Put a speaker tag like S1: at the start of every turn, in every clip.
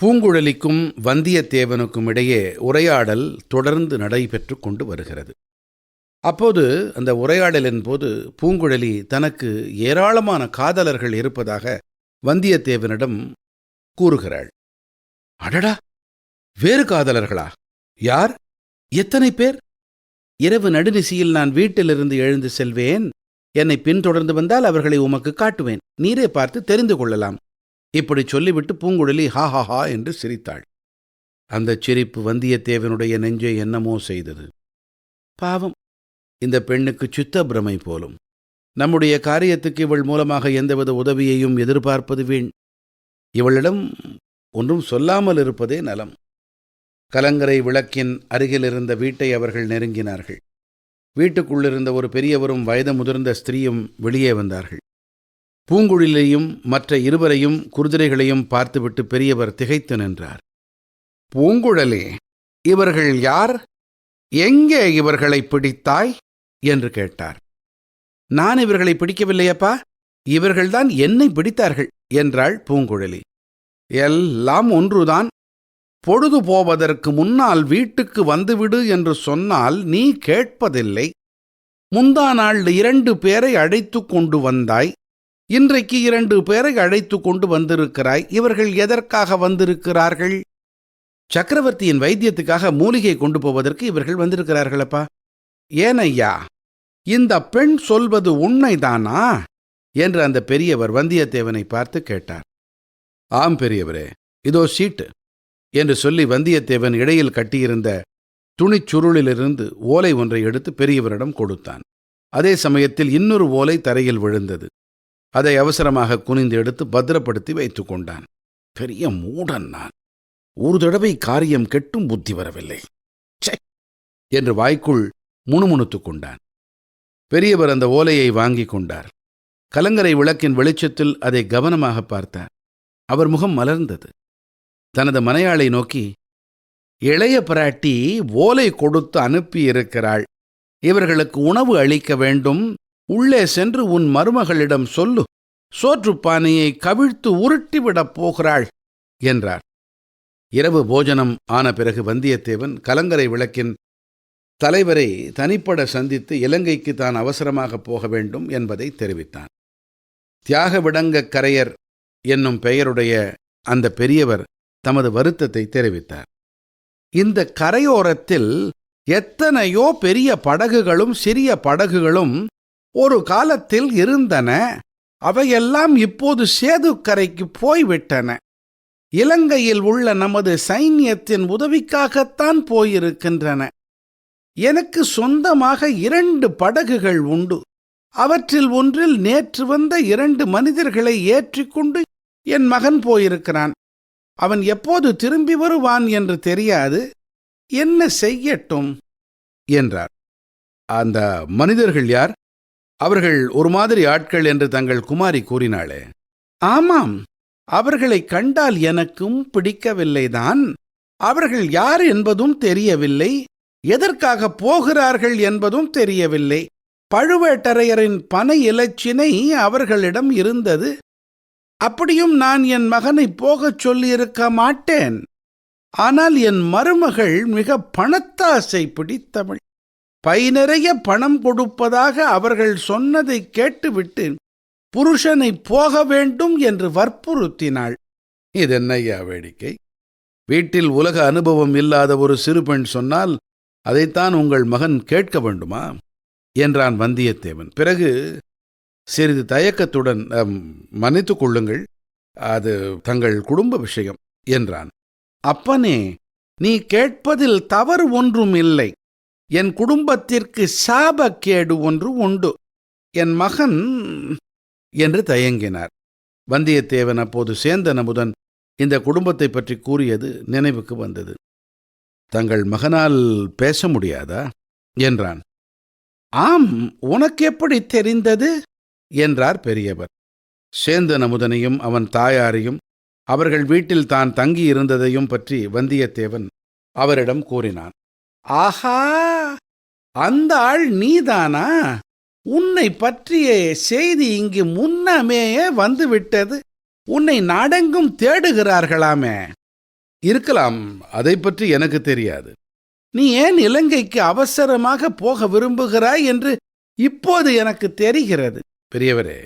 S1: பூங்குழலிக்கும் வந்தியத்தேவனுக்கும் இடையே உரையாடல் தொடர்ந்து நடைபெற்று கொண்டு வருகிறது அப்போது அந்த உரையாடலின் போது பூங்குழலி தனக்கு ஏராளமான காதலர்கள் இருப்பதாக வந்தியத்தேவனிடம் கூறுகிறாள் அடடா வேறு காதலர்களா யார் எத்தனை பேர் இரவு நடுநிசியில் நான் வீட்டிலிருந்து எழுந்து செல்வேன் என்னை பின்தொடர்ந்து வந்தால் அவர்களை உமக்கு காட்டுவேன் நீரே பார்த்து தெரிந்து கொள்ளலாம் இப்படி சொல்லிவிட்டு பூங்குழலி ஹா ஹா ஹா என்று சிரித்தாள் அந்த சிரிப்பு வந்தியத்தேவனுடைய நெஞ்சை என்னமோ செய்தது பாவம் இந்த பெண்ணுக்கு சித்த பிரமை போலும் நம்முடைய காரியத்துக்கு இவள் மூலமாக எந்தவித உதவியையும் எதிர்பார்ப்பது வீண் இவளிடம் ஒன்றும் சொல்லாமல் இருப்பதே நலம் கலங்கரை விளக்கின் அருகிலிருந்த வீட்டை அவர்கள் நெருங்கினார்கள் வீட்டுக்குள்ளிருந்த ஒரு பெரியவரும் வயது முதிர்ந்த ஸ்திரீயும் வெளியே வந்தார்கள் பூங்குழிலையும் மற்ற இருவரையும் குருதிரைகளையும் பார்த்துவிட்டு பெரியவர் திகைத்து நின்றார் பூங்குழலே இவர்கள் யார் எங்கே இவர்களை பிடித்தாய் என்று கேட்டார் நான் இவர்களை பிடிக்கவில்லையப்பா இவர்கள்தான் என்னை பிடித்தார்கள் என்றாள் பூங்குழலி எல்லாம் ஒன்றுதான் பொழுது போவதற்கு முன்னால் வீட்டுக்கு வந்துவிடு என்று சொன்னால் நீ கேட்பதில்லை முந்தா நாள் இரண்டு பேரை அழைத்து கொண்டு வந்தாய் இன்றைக்கு இரண்டு பேரை அழைத்து கொண்டு வந்திருக்கிறாய் இவர்கள் எதற்காக வந்திருக்கிறார்கள் சக்கரவர்த்தியின் வைத்தியத்துக்காக மூலிகை கொண்டு போவதற்கு இவர்கள் வந்திருக்கிறார்களப்பா ஏனையா இந்த பெண் சொல்வது உண்மைதானா என்று அந்த பெரியவர் வந்தியத்தேவனை பார்த்து கேட்டார் ஆம் பெரியவரே இதோ சீட்டு என்று சொல்லி வந்தியத்தேவன் இடையில் கட்டியிருந்த சுருளிலிருந்து ஓலை ஒன்றை எடுத்து பெரியவரிடம் கொடுத்தான் அதே சமயத்தில் இன்னொரு ஓலை தரையில் விழுந்தது அதை அவசரமாக குனிந்து எடுத்து பத்திரப்படுத்தி வைத்து கொண்டான் பெரிய மூடன் நான் ஒரு தடவை காரியம் கெட்டும் புத்தி வரவில்லை என்று வாய்க்குள் முணுமுணுத்துக் கொண்டான் பெரியவர் அந்த ஓலையை வாங்கிக் கொண்டார் கலங்கரை விளக்கின் வெளிச்சத்தில் அதை கவனமாக பார்த்தார் அவர் முகம் மலர்ந்தது தனது மனையாளை நோக்கி இளைய பிராட்டி ஓலை கொடுத்து அனுப்பியிருக்கிறாள் இவர்களுக்கு உணவு அளிக்க வேண்டும் உள்ளே சென்று உன் மருமகளிடம் சொல்லு சோற்றுப்பானையை கவிழ்த்து உருட்டிவிடப் போகிறாள் என்றார் இரவு போஜனம் ஆன பிறகு வந்தியத்தேவன் கலங்கரை விளக்கின் தலைவரை தனிப்பட சந்தித்து இலங்கைக்கு தான் அவசரமாக போக வேண்டும் என்பதை தெரிவித்தான் தியாக விடங்க கரையர் என்னும் பெயருடைய அந்த பெரியவர் தமது வருத்தத்தை தெரிவித்தார் இந்த கரையோரத்தில் எத்தனையோ பெரிய படகுகளும் சிறிய படகுகளும் ஒரு காலத்தில் இருந்தன அவையெல்லாம் இப்போது சேதுக்கரைக்கு போய்விட்டன இலங்கையில் உள்ள நமது சைன்யத்தின் உதவிக்காகத்தான் போயிருக்கின்றன எனக்கு சொந்தமாக இரண்டு படகுகள் உண்டு அவற்றில் ஒன்றில் நேற்று வந்த இரண்டு மனிதர்களை ஏற்றிக்கொண்டு என் மகன் போயிருக்கிறான் அவன் எப்போது திரும்பி வருவான் என்று தெரியாது என்ன செய்யட்டும் என்றார் அந்த மனிதர்கள் யார் அவர்கள் ஒரு மாதிரி ஆட்கள் என்று தங்கள் குமாரி கூறினாளே ஆமாம் அவர்களை கண்டால் எனக்கும் பிடிக்கவில்லைதான் அவர்கள் யார் என்பதும் தெரியவில்லை எதற்காக போகிறார்கள் என்பதும் தெரியவில்லை பழுவேட்டரையரின் பனை இலச்சினை அவர்களிடம் இருந்தது அப்படியும் நான் என் மகனை போகச் சொல்லியிருக்க மாட்டேன் ஆனால் என் மருமகள் மிக பணத்தாசை பிடித்தவள் பை நிறைய பணம் கொடுப்பதாக அவர்கள் சொன்னதை கேட்டுவிட்டு புருஷனை போக வேண்டும் என்று வற்புறுத்தினாள் இது என்னையா வேடிக்கை வீட்டில் உலக அனுபவம் இல்லாத ஒரு சிறு பெண் சொன்னால் அதைத்தான் உங்கள் மகன் கேட்க வேண்டுமா என்றான் வந்தியத்தேவன் பிறகு சிறிது தயக்கத்துடன் மன்னித்துக் கொள்ளுங்கள் அது தங்கள் குடும்ப விஷயம் என்றான் அப்பனே நீ கேட்பதில் தவறு ஒன்றும் இல்லை என் குடும்பத்திற்கு சாபக்கேடு ஒன்று உண்டு என் மகன் என்று தயங்கினார் வந்தியத்தேவன் அப்போது சேந்தன் அமுதன் இந்த குடும்பத்தை பற்றி கூறியது நினைவுக்கு வந்தது தங்கள் மகனால் பேச முடியாதா என்றான் ஆம் உனக்கு எப்படி தெரிந்தது என்றார் பெரியவர் சேந்தன் அமுதனையும் அவன் தாயாரையும் அவர்கள் வீட்டில் தான் தங்கியிருந்ததையும் பற்றி வந்தியத்தேவன் அவரிடம் கூறினான் ஆஹா அந்த ஆள் நீதானா உன்னை பற்றிய செய்தி இங்கு முன்னமேயே வந்துவிட்டது உன்னை நாடெங்கும் தேடுகிறார்களாமே இருக்கலாம் அதை பற்றி எனக்கு தெரியாது நீ ஏன் இலங்கைக்கு அவசரமாக போக விரும்புகிறாய் என்று இப்போது எனக்கு தெரிகிறது பெரியவரே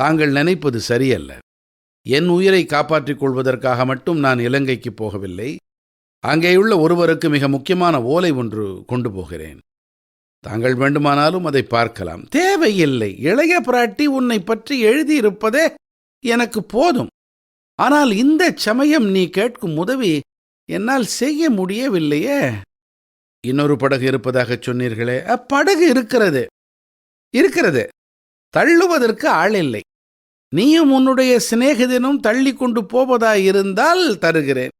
S1: தாங்கள் நினைப்பது சரியல்ல என் உயிரை காப்பாற்றிக் கொள்வதற்காக மட்டும் நான் இலங்கைக்கு போகவில்லை அங்கேயுள்ள ஒருவருக்கு மிக முக்கியமான ஓலை ஒன்று கொண்டு போகிறேன் தாங்கள் வேண்டுமானாலும் அதை பார்க்கலாம் தேவையில்லை இளைய பிராட்டி உன்னை பற்றி எழுதியிருப்பதே எனக்கு போதும் ஆனால் இந்த சமயம் நீ கேட்கும் உதவி என்னால் செய்ய முடியவில்லையே இன்னொரு படகு இருப்பதாக சொன்னீர்களே அப்படகு இருக்கிறது இருக்கிறது தள்ளுவதற்கு ஆள் இல்லை நீயும் உன்னுடைய சிநேகிதனும் தள்ளி கொண்டு போவதாயிருந்தால் தருகிறேன்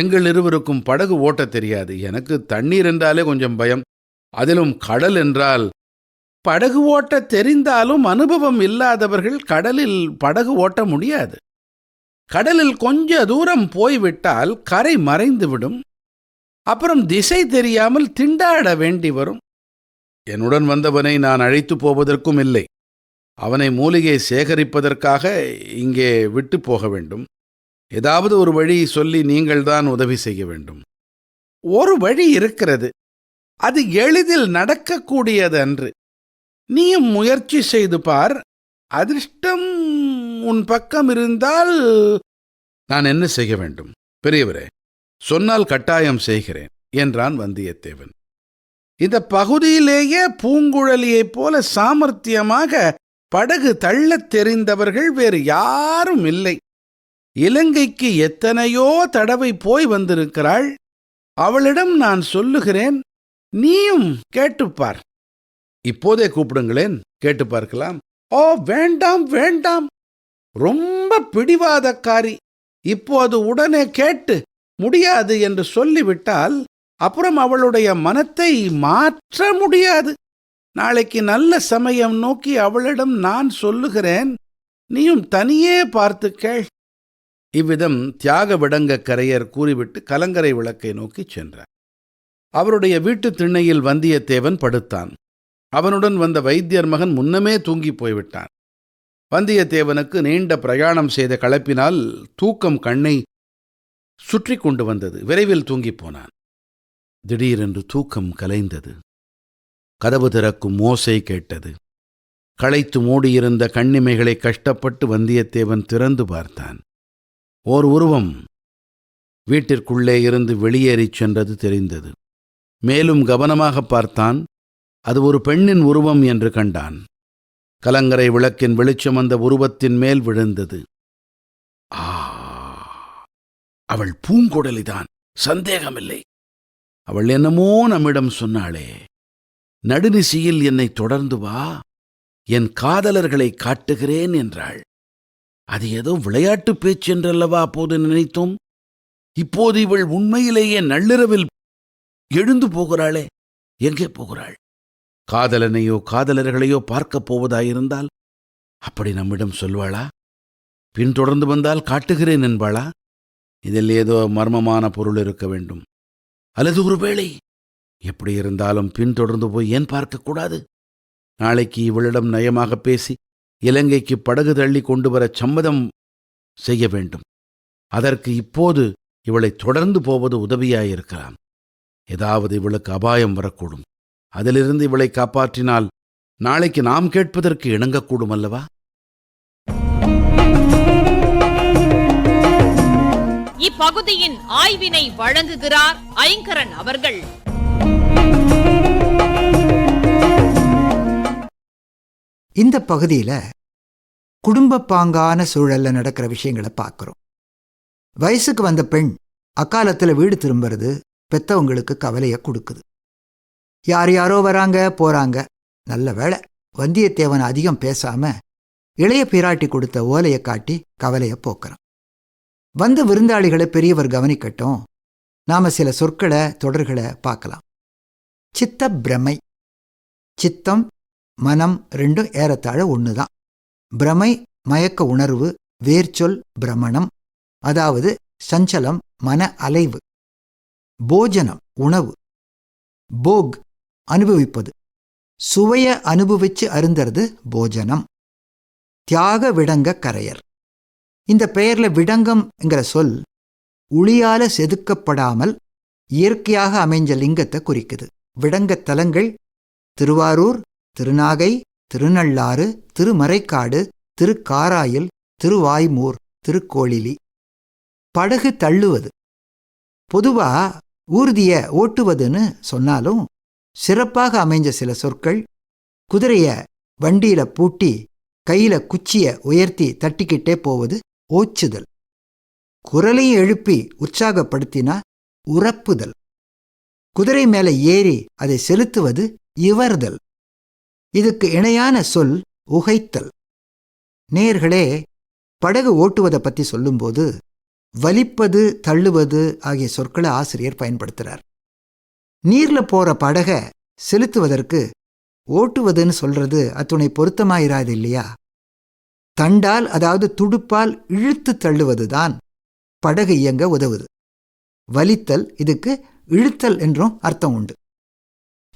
S1: எங்கள் இருவருக்கும் படகு ஓட்டத் தெரியாது எனக்கு தண்ணீர் என்றாலே கொஞ்சம் பயம் அதிலும் கடல் என்றால் படகு ஓட்ட தெரிந்தாலும் அனுபவம் இல்லாதவர்கள் கடலில் படகு ஓட்ட முடியாது கடலில் கொஞ்ச தூரம் போய்விட்டால் கரை மறைந்துவிடும் அப்புறம் திசை தெரியாமல் திண்டாட வேண்டி வரும் என்னுடன் வந்தவனை நான் அழைத்து போவதற்கும் இல்லை அவனை மூலிகை சேகரிப்பதற்காக இங்கே விட்டு போக வேண்டும் ஏதாவது ஒரு வழி சொல்லி நீங்கள்தான் உதவி செய்ய வேண்டும் ஒரு வழி இருக்கிறது அது எளிதில் நடக்கக்கூடியது அன்று நீயும் முயற்சி செய்து பார் அதிர்ஷ்டம் உன் பக்கம் இருந்தால் நான் என்ன செய்ய வேண்டும் பெரியவரே சொன்னால் கட்டாயம் செய்கிறேன் என்றான் வந்தியத்தேவன் இந்த பகுதியிலேயே பூங்குழலியைப் போல சாமர்த்தியமாக படகு தள்ளத் தெரிந்தவர்கள் வேறு யாரும் இல்லை இலங்கைக்கு எத்தனையோ தடவை போய் வந்திருக்கிறாள் அவளிடம் நான் சொல்லுகிறேன் நீயும் கேட்டுப்பார் இப்போதே கூப்பிடுங்களேன் கேட்டு பார்க்கலாம் ஓ வேண்டாம் வேண்டாம் ரொம்ப பிடிவாதக்காரி இப்போது உடனே கேட்டு முடியாது என்று சொல்லிவிட்டால் அப்புறம் அவளுடைய மனத்தை மாற்ற முடியாது நாளைக்கு நல்ல சமயம் நோக்கி அவளிடம் நான் சொல்லுகிறேன் நீயும் தனியே பார்த்து கேள் இவ்விதம் தியாக விடங்க கரையர் கூறிவிட்டு கலங்கரை விளக்கை நோக்கிச் சென்றார் அவருடைய வீட்டு திண்ணையில் வந்தியத்தேவன் படுத்தான் அவனுடன் வந்த வைத்தியர் மகன் முன்னமே தூங்கி போய்விட்டான் வந்தியத்தேவனுக்கு நீண்ட பிரயாணம் செய்த களப்பினால் தூக்கம் கண்ணை சுற்றி கொண்டு வந்தது விரைவில் தூங்கிப் போனான் திடீரென்று தூக்கம் கலைந்தது கதவு திறக்கும் மோசை கேட்டது களைத்து மூடியிருந்த கண்ணிமைகளை கஷ்டப்பட்டு வந்தியத்தேவன் திறந்து பார்த்தான் ஓர் உருவம் வீட்டிற்குள்ளே இருந்து வெளியேறிச் சென்றது தெரிந்தது மேலும் கவனமாக பார்த்தான் அது ஒரு பெண்ணின் உருவம் என்று கண்டான் கலங்கரை விளக்கின் வெளிச்சம் அந்த உருவத்தின் மேல் விழுந்தது ஆ அவள் பூங்குடலிதான் சந்தேகமில்லை அவள் என்னமோ நம்மிடம் சொன்னாளே நடுநிசியில் என்னை தொடர்ந்து வா என் காதலர்களை காட்டுகிறேன் என்றாள் அது ஏதோ விளையாட்டு என்றல்லவா அப்போது நினைத்தோம் இப்போது இவள் உண்மையிலேயே நள்ளிரவில் எழுந்து போகிறாளே எங்கே போகிறாள் காதலனையோ காதலர்களையோ பார்க்கப் போவதாயிருந்தால் அப்படி நம்மிடம் சொல்வாளா பின்தொடர்ந்து வந்தால் காட்டுகிறேன் என்பாளா இதில் ஏதோ மர்மமான பொருள் இருக்க வேண்டும் அல்லது ஒருவேளை எப்படி இருந்தாலும் பின்தொடர்ந்து போய் ஏன் பார்க்கக்கூடாது நாளைக்கு இவளிடம் நயமாக பேசி இலங்கைக்கு படகு தள்ளி கொண்டு வர சம்மதம் செய்ய வேண்டும் அதற்கு இப்போது இவளை தொடர்ந்து போவது உதவியாயிருக்கலாம் ஏதாவது இவளுக்கு அபாயம் வரக்கூடும் அதிலிருந்து இவளை காப்பாற்றினால் நாளைக்கு நாம் கேட்பதற்கு இணங்கக்கூடும் அல்லவா
S2: இப்பகுதியின் ஆய்வினை வழங்குகிறார் ஐங்கரன் அவர்கள்
S3: இந்த பகுதியில் குடும்ப பாங்கான சூழலில் நடக்கிற விஷயங்களை பார்க்குறோம் வயசுக்கு வந்த பெண் அக்காலத்தில் வீடு திரும்புறது பெத்தவங்களுக்கு கவலையை கொடுக்குது யார் யாரோ வராங்க போகிறாங்க நல்ல வேலை வந்தியத்தேவன் அதிகம் பேசாமல் இளைய பிராட்டி கொடுத்த ஓலையை காட்டி கவலையை போக்குறான் வந்த விருந்தாளிகளை பெரியவர் கவனிக்கட்டும் நாம் சில சொற்களை தொடர்களை பார்க்கலாம் சித்த பிரமை சித்தம் மனம் ரெண்டும் ஏறத்தாழ ஒன்று தான் பிரமை மயக்க உணர்வு வேர்ச்சொல் பிரமணம் அதாவது சஞ்சலம் மன அலைவு போஜனம் உணவு போக் அனுபவிப்பது சுவைய அனுபவிச்சு அருந்தறது போஜனம் தியாக விடங்க கரையர் இந்த பெயர்ல விடங்கம்ங்கிற சொல் உளியால செதுக்கப்படாமல் இயற்கையாக அமைஞ்ச லிங்கத்தை குறிக்குது விடங்க தலங்கள் திருவாரூர் திருநாகை திருநள்ளாறு திருமறைக்காடு திருக்காராயில் திருவாய்மூர் திருக்கோளிலி படகு தள்ளுவது பொதுவா ஊர்திய ஓட்டுவதுன்னு சொன்னாலும் சிறப்பாக அமைஞ்ச சில சொற்கள் குதிரைய வண்டியில பூட்டி கையில குச்சிய உயர்த்தி தட்டிக்கிட்டே போவது ஓச்சுதல் குரலையும் எழுப்பி உற்சாகப்படுத்தினா உறப்புதல் குதிரை மேலே ஏறி அதை செலுத்துவது இவர்தல் இதுக்கு இணையான சொல் உகைத்தல் நேர்களே படகு ஓட்டுவதை பற்றி சொல்லும்போது வலிப்பது தள்ளுவது ஆகிய சொற்களை ஆசிரியர் பயன்படுத்துகிறார் நீரில் போகிற படகை செலுத்துவதற்கு ஓட்டுவதுன்னு சொல்கிறது அத்துணை பொருத்தமாயிராது இல்லையா தண்டால் அதாவது துடுப்பால் இழுத்து தள்ளுவது படகு இயங்க உதவுது வலித்தல் இதுக்கு இழுத்தல் என்றும் அர்த்தம் உண்டு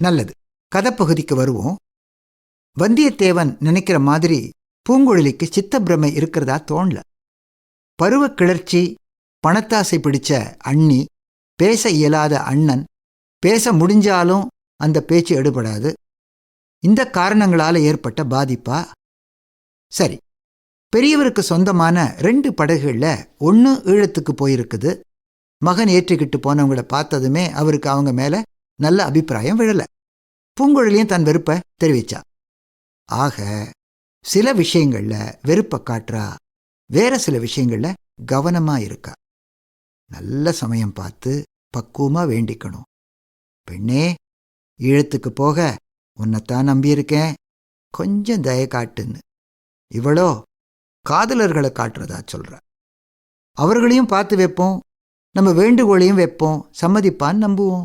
S3: நல்லது கதப்பகுதிக்கு வருவோம் வந்தியத்தேவன் நினைக்கிற மாதிரி பூங்குழலிக்கு சித்தப்பிரமை இருக்கிறதா தோணல பருவ கிளர்ச்சி பணத்தாசை பிடிச்ச அண்ணி பேச இயலாத அண்ணன் பேச முடிஞ்சாலும் அந்த பேச்சு எடுபடாது இந்த காரணங்களால் ஏற்பட்ட பாதிப்பா சரி பெரியவருக்கு சொந்தமான ரெண்டு படகுகளில் ஒன்று ஈழத்துக்கு போயிருக்குது மகன் ஏற்றிக்கிட்டு போனவங்கள பார்த்ததுமே அவருக்கு அவங்க மேலே நல்ல அபிப்பிராயம் விழலை பூங்குழலியும் தன் வெறுப்பை தெரிவிச்சா ஆக சில விஷயங்களில் வெறுப்பை காட்டுறா வேற சில விஷயங்களில் கவனமாக இருக்கா நல்ல சமயம் பார்த்து பக்குவமாக வேண்டிக்கணும் பெண்ணே ஈழத்துக்கு போக உன்னைத்தான் நம்பியிருக்கேன் கொஞ்சம் தய காட்டுன்னு இவளோ காதலர்களை காட்டுறதா சொல்கிற அவர்களையும் பார்த்து வைப்போம் நம்ம வேண்டுகோளையும் வைப்போம் சம்மதிப்பான்னு நம்புவோம்